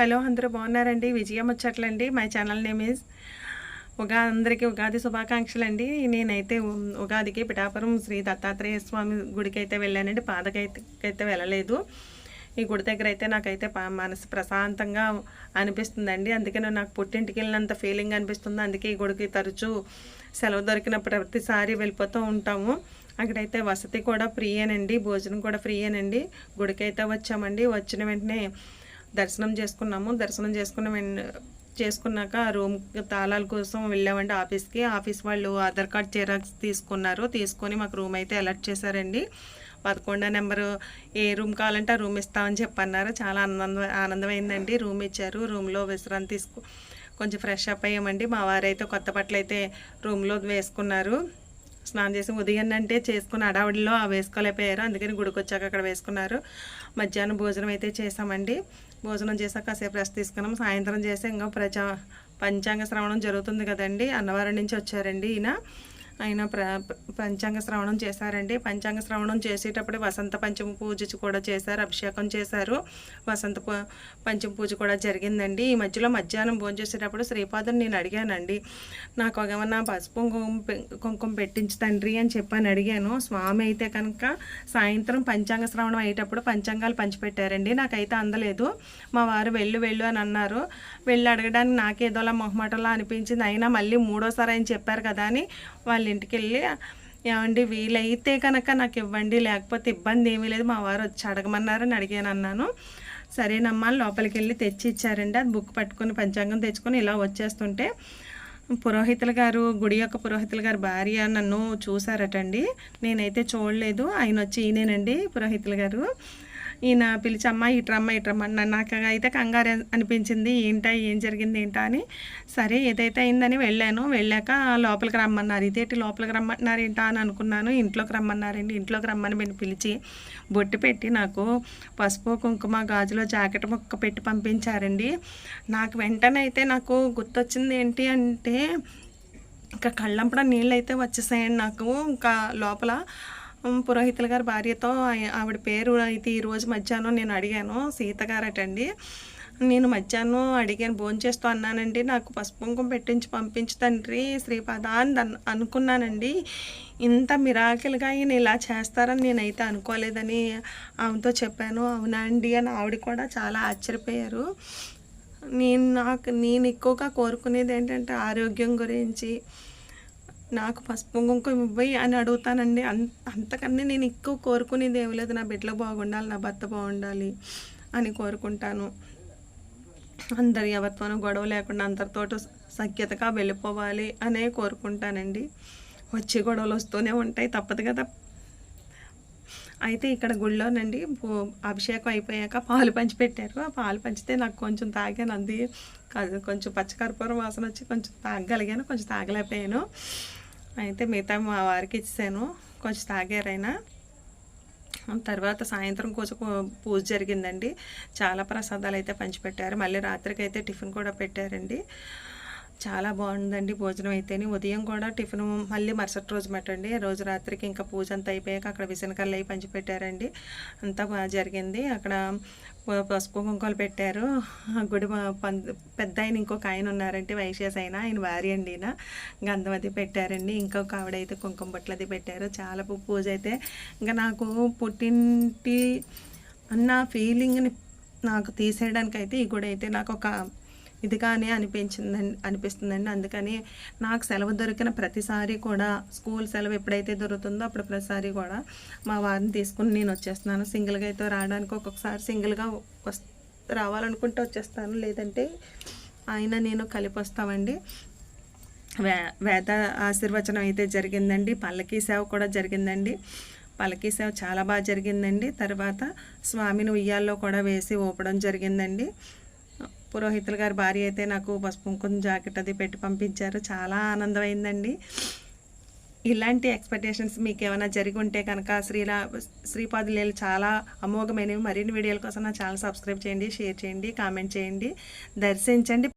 Hello అందరూ బాగున్నారండి? విజయం వచ్చట్లండి. మై ఛానల్ నేమ్ ఈజ్ ఉగా అందరికీ ఉగాది శుభాకాంక్షలు అండి నేనైతే ఉగాదికి పిఠాపురం శ్రీ దత్తాత్రేయ స్వామి గుడికి అయితే వెళ్ళానండి. పాదకైతే వెళ్ళలేదు. ఈ గుడి దగ్గర అయితే నాకైతే మనసు ప్రశాంతంగా అనిపిస్తుందండి. అందుకనే నాకు పుట్టింటికి వెళ్ళినంత ఫీలింగ్ అనిపిస్తుంది. అందుకే ఈ గుడికి తరచూ సెలవు దొరికిన ప్రతిసారి వెళ్ళిపోతూ ఉంటాము. అక్కడైతే వసతి కూడా ఫ్రీయేనండి. భోజనం కూడా ఫ్రీయేనండి. గుడికి అయితే వచ్చామండి. వచ్చిన వెంటనే దర్శనం చేసుకున్నాము. దర్శనం చేసుకున్న చేసుకున్నాక రూమ్ తాళాల కోసం వెళ్ళామండి ఆఫీస్కి. ఆఫీస్ వాళ్ళు ఆధార్ కార్డ్ జిరాక్స్ తీసుకున్నారు. తీసుకొని మాకు రూమ్ అయితే అలర్ట్ చేశారండి. పదకొండో నెంబరు ఏ రూమ్ కావాలంటే ఆ రూమ్ ఇస్తామని చెప్పన్నారు. చాలా ఆనందం ఆనందమైందండి. రూమ్ ఇచ్చారు. రూమ్లో విశ్రాంతి తీసుకు కొంచెం ఫ్రెష్ అప్ అయ్యామండి. మా వారైతే కొత్త బట్టలు అయితే రూమ్లో వేసుకున్నారు. స్నానం చేసి ఉదయం అంటే చేసుకున్న అడావిడిలో ఆ వేసుకోలేకపోయారు. అందుకని గుడికి వచ్చాక అక్కడ వేసుకున్నారు. మధ్యాహ్నం భోజనం అయితే చేసామండి భోజనం చేసాక కాసేపు రెస్ట్ తీసుకున్నాం సాయంత్రం చేసి ఇంకా ప్రజా పంచాంగ శ్రవణం జరుగుతుంది కదండి. అన్నవరం నుంచి వచ్చారండి ఈయన. ఆయన ప్ర పంచాంగ శ్రవణం చేశారండి. పంచాంగ శ్రవణం చేసేటప్పుడు వసంత పంచమ పూజ కూడా చేశారు అభిషేకం చేశారు. వసంత పంచమి పంచమ పూజ కూడా జరిగిందండి. ఈ మధ్యలో మధ్యాహ్నం భోజనం చేసేటప్పుడు శ్రీపాదం నేను అడిగానండి. నాకు ఏమన్నా పసుపు కుంకుమ కుంకుమ పెట్టించు తండ్రి అని చెప్పని అడిగాను. స్వామి అయితే కనుక సాయంత్రం పంచాంగ శ్రవణం అయ్యేటప్పుడు పంచాంగాలు పంచిపెట్టారండి. నాకైతే అందలేదు. మా వారు వెళ్ళు వెళ్ళు అని అన్నారు. వెళ్ళి అడగడానికి నాకేదోలా మొహమాటలా అనిపించింది. అయినా మళ్ళీ మూడోసారి ఆయన చెప్పారు కదా అని వాళ్ళు ఇంటికి వెళ్ళి ఏమండి వీలైతే కనుక నాకు ఇవ్వండి లేకపోతే ఇబ్బంది ఏమీ లేదు మా వారు వచ్చి అడగమన్నారని అడిగాను అన్నాను. సరేనమ్మా లోపలికి వెళ్ళి తెచ్చి ఇచ్చారండి అది బుక్ పట్టుకొని పంచాంగం తెచ్చుకొని ఇలా వచ్చేస్తుంటే పురోహితుల గారు గుడి యొక్క పురోహితుల గారు భార్య నన్ను చూసారటండి నేనైతే చూడలేదు. ఆయన వచ్చి ఈయనేనండి పురోహితుల గారు. ఈయన పిలిచి అమ్మ ఇట్రమ్మ ఇట్రమ్మ అన్నాడు నాకు అయితే కంగారు అనిపించింది. ఏంటా ఏం జరిగింది ఏంటా అని. సరే ఏదైతే అయిందని వెళ్ళాను. వెళ్ళాక లోపలికి రమ్మన్నారు. ఇదేంటి లోపలికి రమ్మంటున్నారు ఏంటా అని అనుకున్నాను. ఇంట్లోకి రమ్మన్నారండి. ఇంట్లోకి రమ్మని నేను పిలిచి బొట్టు పెట్టి నాకు పసుపు కుంకుమ గాజులో జాకెట్ ముక్క పెట్టి పంపించారండి. నాకు వెంటనే అయితే నాకు గుర్తొచ్చింది ఏంటి అంటే ఇంకా కళ్ళంపడ నీళ్ళు అయితే వచ్చేసాయండి నాకు. ఇంకా లోపల పురోహితుల గారి భార్యతో ఆవిడ పేరు అయితే ఈరోజు మధ్యాహ్నం నేను అడిగాను సీత గారటండి. నేను మధ్యాహ్నం అడిగాను భోంచేస్తూ అన్నానండి నాకు పసుపు కుంకుమ పెట్టించి పంపించి తండ్రి శ్రీపాద అని అనుకున్నానండి. ఇంత మిరాకిల్గా ఈయన ఇలా చేస్తారని నేనైతే అనుకోలేదని ఆమెతో చెప్పాను. అవునా అండి? అని ఆవిడ కూడా చాలా ఆశ్చర్యపోయారు. నేను నాకు నేను ఎక్కువగా కోరుకునేది ఏంటంటే ఆరోగ్యం గురించి నాకు పసుపు కుంకుమ ఇవ్వయి అని అడుగుతానండి. అంత అంతకన్నా నేను ఎక్కువ కోరుకునేది ఏమి లేదు. నా బిడ్డలు బాగుండాలి నా భర్త బాగుండాలి అని కోరుకుంటాను. అందరు ఎవరితోనూ గొడవ లేకుండా అందరితోటి సఖ్యతగా వెళ్ళిపోవాలి అనే కోరుకుంటానండి. వచ్చి గొడవలు వస్తూనే ఉంటాయి. తప్పదు కదా. అయితే ఇక్కడ గుళ్ళోనండి అభిషేకం అయిపోయాక పాలు పంచి పెట్టారు. ఆ పాలు పంచితే నాకు కొంచెం తాగాను అంది కొంచెం పచ్చకర్పూరం వాసన వచ్చి కొంచెం తాగగలిగాను కొంచెం తాగలేకపోయాను. అయితే మిగతా మా వారికి ఇచ్చాను కొంచెం తాగారైనా. తర్వాత సాయంత్రం కొంచెం పూజ జరిగిందండి. చాలా ప్రసాదాలు అయితే పంచిపెట్టారు. మళ్ళీ రాత్రికి అయితే టిఫిన్ కూడా పెట్టారండి. చాలా బాగుందండి భోజనం అయితేనే. ఉదయం కూడా టిఫిన్ మళ్ళీ మరుసటి రోజు మటండి. రోజు రాత్రికి ఇంకా పూజ అంతా అయిపోయాక అక్కడ విసనకల్లు అయి పంచిపెట్టారండి అంతా బాగా జరిగింది. అక్కడ పసుపు కుంకుమలు పెట్టారు. ఆ గుడి మా- పం- పెద్ద ఆయన ఇంకొక ఆయన ఉన్నారంటే వైశ్యాస్ ఆయన ఆయన భార్య అండి ఈయన. గంధం అది పెట్టారండి. ఇంకొక ఆవిడ అయితే కుంకుమ బట్టలు అది పెట్టారు. చాలా పూజ అయితే ఇంకా నాకు పుట్టింటి అన్న ఫీలింగ్ని నాకు తీసేయడానికి అయితే ఈ గుడి అయితే నాకు ఒక ఇదిగానే అనిపించిందండి అనిపిస్తుందండి. అందుకని నాకు సెలవు దొరికిన ప్రతిసారి కూడా స్కూల్ సెలవు ఎప్పుడైతే దొరుకుతుందో అప్పుడు ప్రతిసారి కూడా మా వారిని తీసుకుని నేను వచ్చేస్తున్నాను. సింగిల్గా అయితే రావడానికి ఒక్కొక్కసారి సింగిల్గా వస్ రావాలనుకుంటే వచ్చేస్తాను. లేదంటే ఆయన నేను కలిపి వస్తామండి. వే వేద ఆశీర్వచనం అయితే జరిగిందండి. పల్లకీ సేవ కూడా జరిగిందండి. పల్లకీ సేవ చాలా బాగా జరిగిందండి. తర్వాత స్వామిని ఉయ్యాల్లో కూడా వేసి ఊపడం జరిగిందండి. పురోహితులు గారి భార్య అయితే నాకు పసుపు కుంకుమ జాకెట్ అది పెట్టి పంపించారు. చాలా ఆనందమైందండి. ఇలాంటి ఎక్స్పెక్టేషన్స్ మీకు ఏమైనా జరిగి ఉంటే కనుక శ్రీలా శ్రీపాదలీలు చాలా అమోఘమైనవి. మరిన్ని వీడియోల కోసం నా ఛానల్ సబ్స్క్రైబ్ చేయండి షేర్ చేయండి కామెంట్ చేయండి. దర్శించండి.